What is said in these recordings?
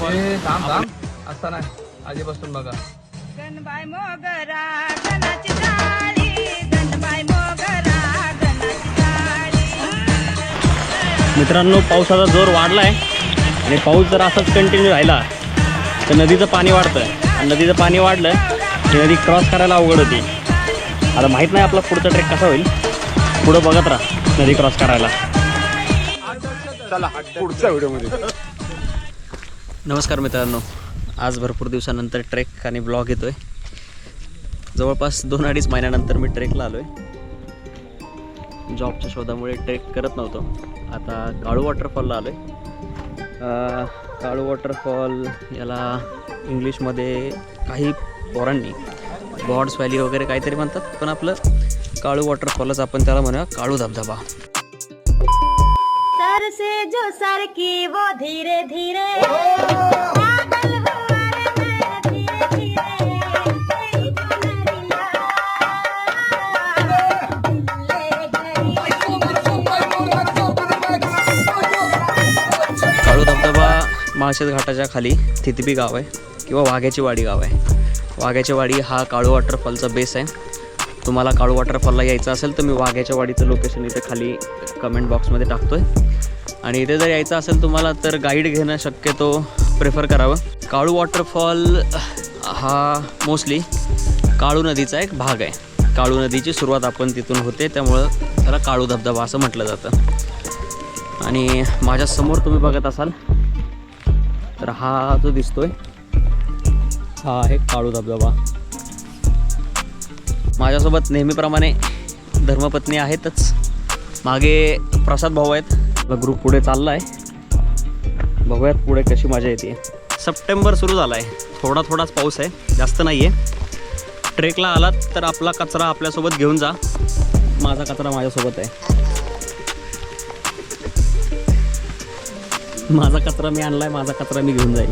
थांब थांब. नाही आधीपासून बघा. गणबाई मोगरा गणाची टाळी गणबाई मोगरा गणाची टाळी मित्रांनो पावसाचा जोर वाढलाय आणि पाऊस जर असाच कंटिन्यू राहिला तर नदीचं पाणी वाढतं आणि नदीचं पाणी वाढलं की नदी क्रॉस करायला अवघड होती. आता माहीत नाही आपला पुढचा ट्रेक कसा होईल. पुढं बघत राहा नदी क्रॉस करायला. चला पुढच्या व्हिडिओमध्ये. नमस्कार मित्रांनो. आज भरपूर दिवसानंतर ट्रेक आणि ब्लॉग येतोय. जवळपास दोन अडीच महिन्यानंतर मी ट्रेकला आलो आहे जॉबच्या शोधामुळे ट्रेक करत नव्हतो. आता काळू वॉटरफॉलला आलो आहे काळू वॉटरफॉल याला इंग्लिशमध्ये काही पोरांनी बॉर्ड्स व्हॅली वगैरे काहीतरी म्हणतात. पण आपलं काळू वॉटरफॉलच आपण त्याला म्हणूया काळू धबधबा. से जो सर की वो धीरे धीरे। पागल घाटाच्या खाली थितबी गाव आहे किंवा वाघ्याची वाडी गाव आहे. वाघ्याची वाडी हा काळू वॉटरफॉलचा बेस आहे. तुम्हाला काळू वॉटरफॉलला यायचं असेल तर मी वाघ्याच्या वाडीचं लोकेशन इथे खाली कमेंट बॉक्समध्ये टाकतो आहे आणि इथे जर यायचं असेल तुम्हाला तर गाईड घेणं शक्यतो प्रेफर करावं. काळू वॉटरफॉल हा मोस्टली काळू नदीचा एक भाग आहे. काळू नदीची सुरुवात आपण तिथून होते त्यामुळं त्याला काळू धबधबा असं म्हटलं जातं. आणि माझ्यासमोर तुम्ही बघत असाल तर हा जो दिसतोय हा आहे काळू धबधबा. माझ्यासोबत नेहमीप्रमाणे धर्मपत्नी आहेतच. मागे प्रसाद भाऊ आहेत. आपला ग्रुप पुढे चालला आहे बघूयात पुढे कशी मजा येते. सप्टेंबर सुरू झाला आहे थोडा थोडाच पाऊस आहे. जास्त नाही आहे ट्रेकला आलात तर आपला कचरा आपल्यासोबत घेऊन जा. माझा कचरा माझ्यासोबत आहे. माझा कचरा मी आणलाय माझा कचरा मी घेऊन जाईल.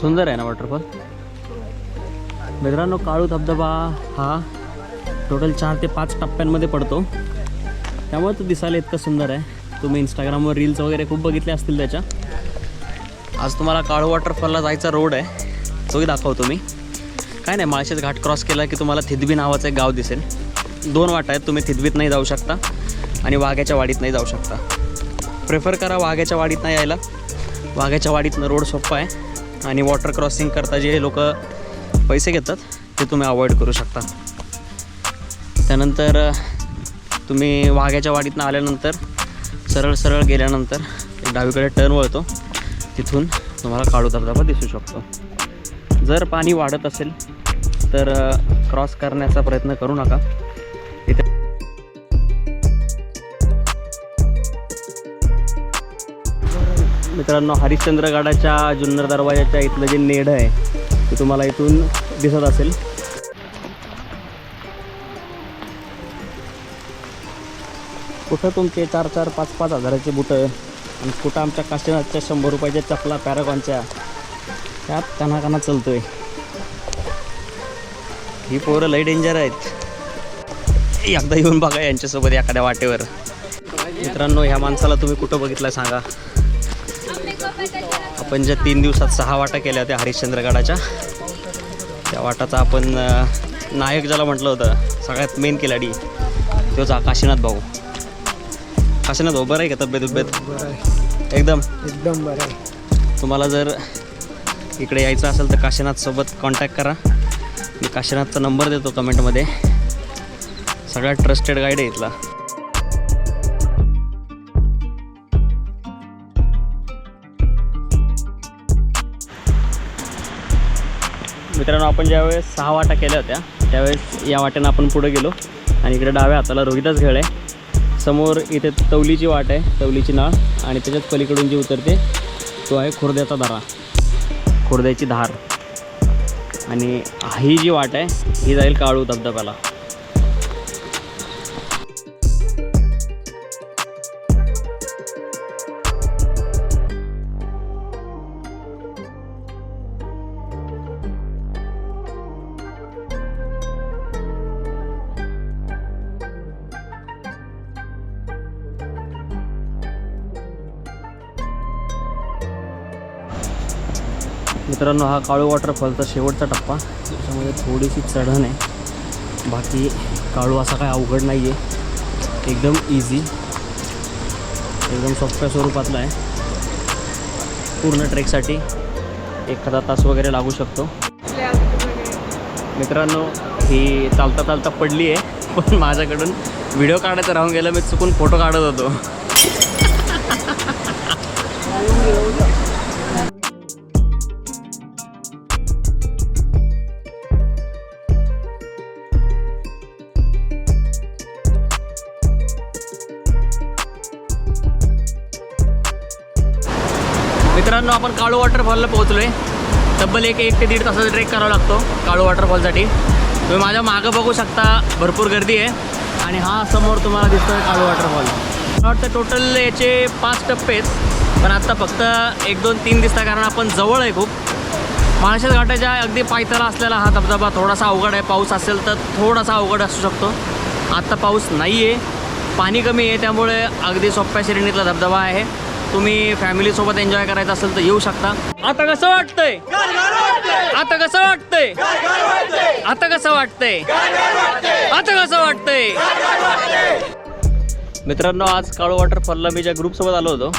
सुंदर आहे ना वॉटरफॉल मित्रांनो काळू धबधबा हा टोटल चार ते पाच टप्प्यांमध्ये पडतो. त्यामुळे तो दिसायला इतकं सुंदर आहे. तुम्ही इंस्टाग्रामवर रील्स वगैरे खूप बघितले असतील त्याच्या. आज तुम्हाला काळू वॉटरफॉलला जायचा रोड आहे. तोही दाखवतो मी. काय नाही माळशेज घाट क्रॉस केला की तुम्हाला थिदबी नावाचं एक गाव दिसेल. दोन वाटा आहेत तुम्ही थिदबीत नाही जाऊ शकता आणि वाघ्याच्या वाडीत नाही जाऊ शकता. प्रेफर करा वाघ्याच्या वाडीत नाही यायला. वाघ्याच्या वाडीतनं रोड सोपा आहे आणि वॉटर क्रॉसिंग करता जे लोक पैसे घेतात ते तुम्ही अवॉइड करू शकता. त्यानंतर तुम्ही वाघ्याच्या वाडीतनं आल्यानंतर सरळ सरळ गेल्यानंतर डावीकडे टर्न वळतो. तिथून तुम्हाला काळू धबधबा दिसू शकतो. जर पाणी वाढत असेल तर क्रॉस करण्याचा प्रयत्न करू नका. इथे मित्रांनो हरिश्चंद्रगडाच्या जुन्नर दरवाजाच्या इथलं जे नेड आहे ते तुम्हाला इथून दिसत असेल. कुठं तुमचे चार चार पाच पाच हजाराचे बुटं आणि कुठं आमच्या काशीनाथच्या शंभर रुपयाच्या चपला पॅरागॉनच्या. त्यात काना काना चलतोय. ही पोरं लई डेंजर आहेत. एकदा येऊन बघा यांच्यासोबत एखाद्या वाटेवर. मित्रांनो ह्या माणसाला तुम्ही कुठं बघितलं सांगा. आपण ज्या तीन दिवसात सहा वाटा केल्या होत्या हरिश्चंद्रगडाच्या. त्या वाटाचा आपण नायक ज्याला म्हटलं होतं सगळ्यात मेन खिलाडी तोच काशीनाथ भाऊ. काशीनाथ भाऊ बरं आहे का तब्येत तब्येत एकदम? एकदम बरं आहे. तुम्हाला जर इकडे यायचं असेल तर काशीनाथसोबत कॉन्टॅक्ट करा. मी काशीनाथचा नंबर देतो कमेंटमध्ये सगळ्यात ट्रस्टेड गाईड आहे इथला. मित्रांनो आपण ज्यावेळेस सहा वाटा केल्या होत्या त्यावेळेस या वाट्यानं आपण पुढे गेलो. आणि इकडे डाव्या हाताला रोहिदास घेळ आहे. समोर इथे तवलीची वाट आहे तवलीची नाळ आणि त्याच्याच पलीकडून जी उतरते तो आहे खुर्द्याचा दारा. खुर्द्याची धार. आणि ही जी वाट आहे ही जाईल काळू धबधब्याला. मित्रांनो हा काळू वॉटरफॉलचा शेवटचा टप्पा. त्याच्यामध्ये थोडीशी चढण आहे. बाकी काळू असा काय अवघड नाही आहे एकदम इझी एकदम सोप्या स्वरूपातला आहे. पूर्ण ट्रेकसाठी एखादा तास वगैरे लागू शकतो. मित्रांनो ही चालता चालता पडली आहे. पण माझ्याकडून व्हिडिओ काढायचं राहून गेलं मी चुकून फोटो काढत होतो. मित्रांनो आपण काळू वॉटरफॉलला पोहोचलो आहे तब्बल एक एक ते दीड तासाचा ट्रेक करावा लागतो काळू वॉटरफॉलसाठी तुम्ही माझ्या मागं बघू शकता भरपूर गर्दी आहे. आणि हा समोर तुम्हाला दिसतो आहे काळू वॉटरफॉल मला वाटतं टोटल याचे पाच टप्पे आहेत. पण आत्ता फक्त एक दोन तीन दिसता कारण आपण जवळ आहे खूप. माळशेज घाटाच्या अगदी पायथ्याला असलेला हा धबधबा थोडासा अवघड आहे. पाऊस असेल तर थोडासा अवघड असू शकतो. आत्ता पाऊस नाही आहे पाणी कमी आहे त्यामुळे अगदी सोप्या श्रेणीतला धबधबा आहे. तुम्ही फॅमिलीसोबत एन्जॉय करायचं असेल तर येऊ शकता. आता कसं वाटतंय? आता कसं वाटतंय? आता कसं वाटतंय? आता कसं वाटतंय? मित्रांनो आज काळू वॉटरफॉलला मी ज्या ग्रुपसोबत आलो होतो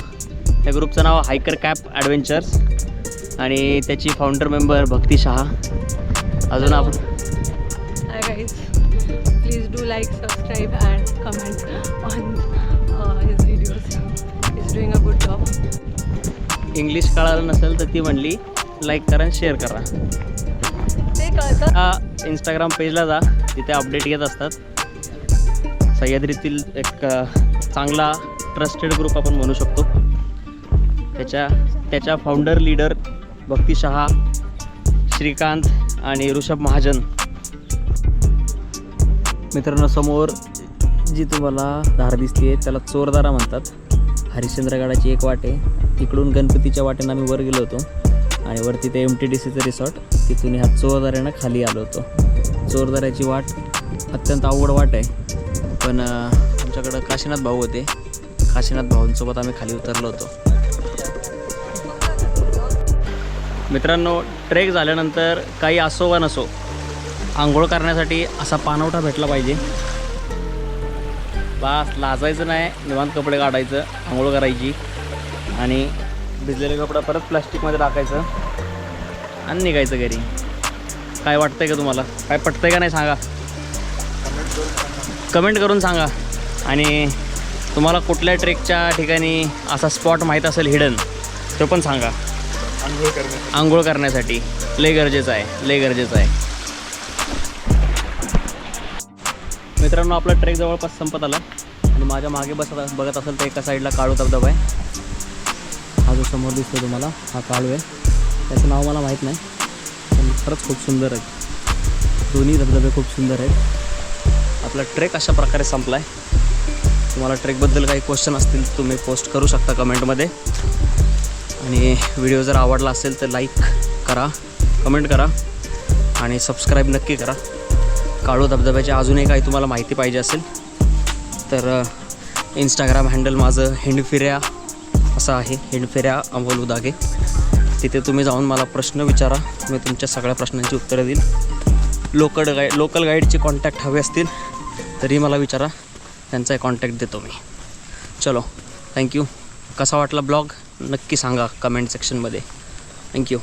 त्या ग्रुपचं नाव हायकर कॅप ॲडव्हेंचर्स आणि त्याची फाउंडर मेंबर भक्ती शहा. अजून आपण please do like subscribe and comment on Doing a good job. English कळालं नसेल तर ती म्हणली लाईक करा आणि शेअर करा. ते कळतं. इंस्टाग्राम पेजला जा तिथे अपडेट येत असतात. सह्याद्रीतील एक अ, चांगला ट्रस्टेड ग्रुप आपण म्हणू शकतो. त्याच्या त्याच्या फाउंडर लीडर भक्ती शहा श्रीकांत आणि ऋषभ महाजन. मित्रांनो समोर जी तुम्हाला धार दिसते त्याला चोरदारा म्हणतात. हरिश्चंद्रगडाची एक वाट आहे. इकडून गणपतीच्या वाटेनं आम्ही वर गेलो होतो. आणि वरती ते एम टी डी सीचं रिसॉर्ट तिथून ह्या चोरदाऱ्यानं खाली आलो होतो. चोरदाऱ्याची वाट अत्यंत अवघड वाट आहे. पण आमच्याकडं काशीनाथ भाऊ होते. काशीनाथ भाऊंसोबत आम्ही खाली उतरलो होतो. मित्रांनो ट्रेक झाल्यानंतर काही असो वा नसो आंघोळ करण्यासाठी असा पानवठा भेटला पाहिजे. बास लाजायचं नाही निवांत कपडे काढायचं आंघोळ करायची आणि भिजलेले कपडा परत प्लास्टिकमध्ये टाकायचं आणि निघायचं घरी. काय वाटतंय का तुम्हाला? काय पटतंय का नाही सांगा. कमेंट करून सांगा. आणि तुम्हाला कुठल्या ट्रेकच्या ठिकाणी असा स्पॉट माहीत असेल हिडन तो पण सांगा. आंघोळ करण्यासाठी. लय गरजेचं आहे लय गरजेचं आहे. मित्रांनो आपला ट्रेक जवळपास संपत आला. आणि माझ्या मागे बसत बघत असेल तर एका साईडला काळू धबधबा आहे. हा जो समोर दिसतो तुम्हाला हा काळू आहे. त्याचं नाव मला माहीत नाही पण खरंच खूप सुंदर आहे. दोन्ही धबधबे खूप सुंदर आहेत. आपला ट्रेक अशा प्रकारे संपला आहे तुम्हाला ट्रेकबद्दल काही क्वेश्चन असतील तर तुम्ही पोस्ट करू शकता कमेंटमध्ये आणि व्हिडिओ जर आवडला असेल तर लाईक करा कमेंट करा. आणि सबस्क्राईब नक्की करा. काळू धबधब्याची अजूनही काही तुम्हाला माहिती पाहिजे असेल तर इंस्टाग्राम हँडल माझं हिंडफिऱ्या असं आहे हिंडफिऱ्या अमोल उदागे. तिथे तुम्ही जाऊन मला प्रश्न विचारा मी तुमच्या सगळ्या प्रश्नांची उत्तरं देईल लोकल गाईड लोकल गाईडचे कॉन्टॅक्ट हवे असतील तरी मला विचारा त्यांचा कॉन्टॅक्ट देतो मी. चलो थँक्यू कसा वाटला ब्लॉग नक्की सांगा कमेंट सेक्शनमध्ये थँक्यू